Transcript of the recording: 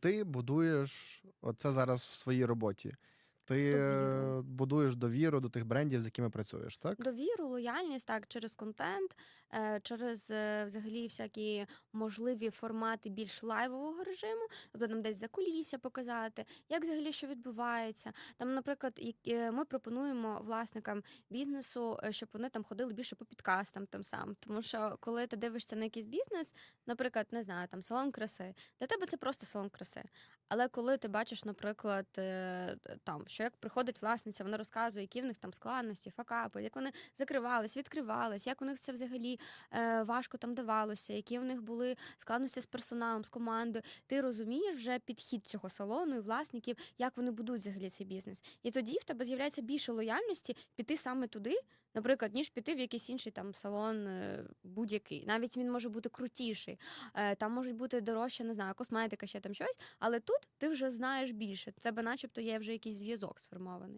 Ти будуєш оце зараз в своїй роботі. Ти будуєш довіру до тих брендів, з якими працюєш, так? Довіру, лояльність, так, через контент, е, через е, взагалі всякі можливі формати більш лайвового режиму, тобто там десь за кулісся показати, як взагалі що відбувається. Там, наприклад, е, ми пропонуємо власникам бізнесу, щоб вони там ходили більше по підкастам там сам. Тому що коли ти дивишся на якийсь бізнес, наприклад, не знаю, там салон краси, для тебе це просто салон краси. Але коли ти бачиш, наприклад, е, там, що як приходить власниця, вона розказує, які в них там складності, факапи, як вони закривались, відкривались, як у них це взагалі е, важко там давалося, які у них були складності з персоналом, з командою. Ти розумієш вже підхід цього салону і власників, як вони будують взагалі цей бізнес. І тоді в тебе з'являється більше лояльності піти саме туди, наприклад, ніж піти в якийсь інший там салон е, будь-який. Навіть він може бути крутіший. Там можуть бути дорожче, не знаю, косметика, ще там щось. Але тут ти вже знаєш більше. У тебе, начебто, є вже якийсь зв'язок сформований.